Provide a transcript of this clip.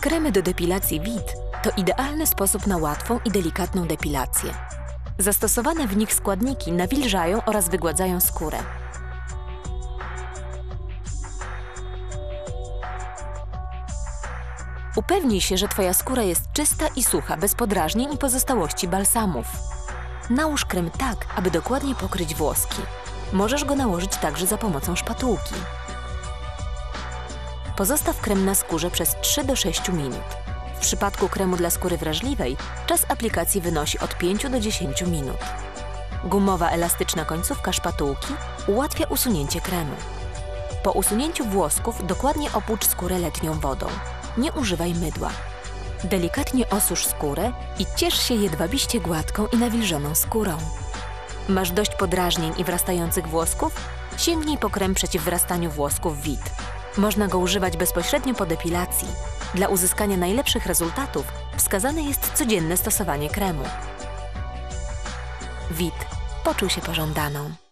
Kremy do depilacji WIT to idealny sposób na łatwą i delikatną depilację. Zastosowane w nich składniki nawilżają oraz wygładzają skórę. Upewnij się, że Twoja skóra jest czysta i sucha, bez podrażnień i pozostałości balsamów. Nałóż krem tak, aby dokładnie pokryć włoski. Możesz go nałożyć także za pomocą szpatułki. Pozostaw krem na skórze przez 3 do 6 minut. W przypadku kremu dla skóry wrażliwej czas aplikacji wynosi od 5 do 10 minut. Gumowa elastyczna końcówka szpatułki ułatwia usunięcie kremu. Po usunięciu włosków dokładnie opłucz skórę letnią wodą. Nie używaj mydła. Delikatnie osusz skórę i ciesz się jedwabiście gładką i nawilżoną skórą. Masz dość podrażnień i wrastających włosków? Sięgnij po krem przeciw wrastaniu włosków WIT. Można go używać bezpośrednio po depilacji. Dla uzyskania najlepszych rezultatów wskazane jest codzienne stosowanie kremu. WIT. Poczuj się pożądaną.